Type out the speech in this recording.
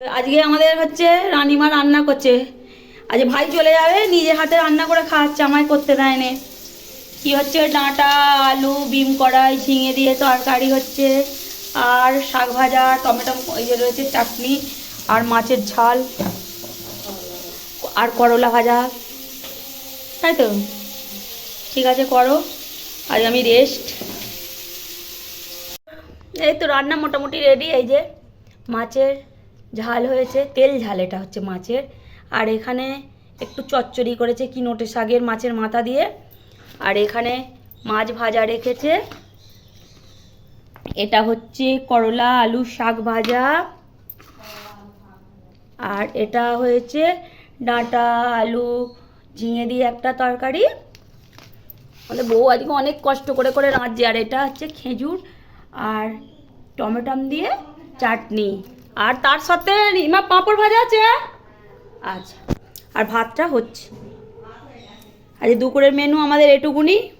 আজকে আমাদের হচ্ছে রানিমা রান্না করছে। আজ ভাই চলে যাবে, নিজে হাতে রান্না করে খাওয়াচ্ছে, আমায় করতে দেয় নে। কি হচ্ছে? ডাঁটা, আলু, বিম কড়াই, ঝিঙে দিয়ে তরকারি হচ্ছে, আর শাক ভাজা, টমেটো, এই যে রয়েছে চাটনি, আর মাছের ঝাল, আর করলা ভাজা। তাই তো? ঠিক আছে, করো। আজ আমি রেস্ট এই তো রান্না মোটামুটি রেডি এই যে মাছের ঝাল হয়েছে, তেল ঝাল এটা হচ্ছে মাছের। আর এখানে একটু চচ্চড়ি করেছে কি নোটে শাকের মাছের মাথা দিয়ে। আর এখানে মাছ ভাজা রেখেছে। এটা হচ্ছে করলা আলু শাক ভাজা। আর এটা হয়েছে ডাঁটা, আলু, ঝিঙে দিয়ে একটা তরকারি। আমাদের বউ আজকে অনেক কষ্ট করে করে রাঁধছে। আর এটা হচ্ছে খেজুর আর টমেটম দিয়ে চাটনি। আর তার সাথে রিমা পাঁপড় ভাজা আছে? আচ্ছা। আর ভাতটা হচ্ছে। আর এই দুপুরের মেনু আমাদের এটুকুনি।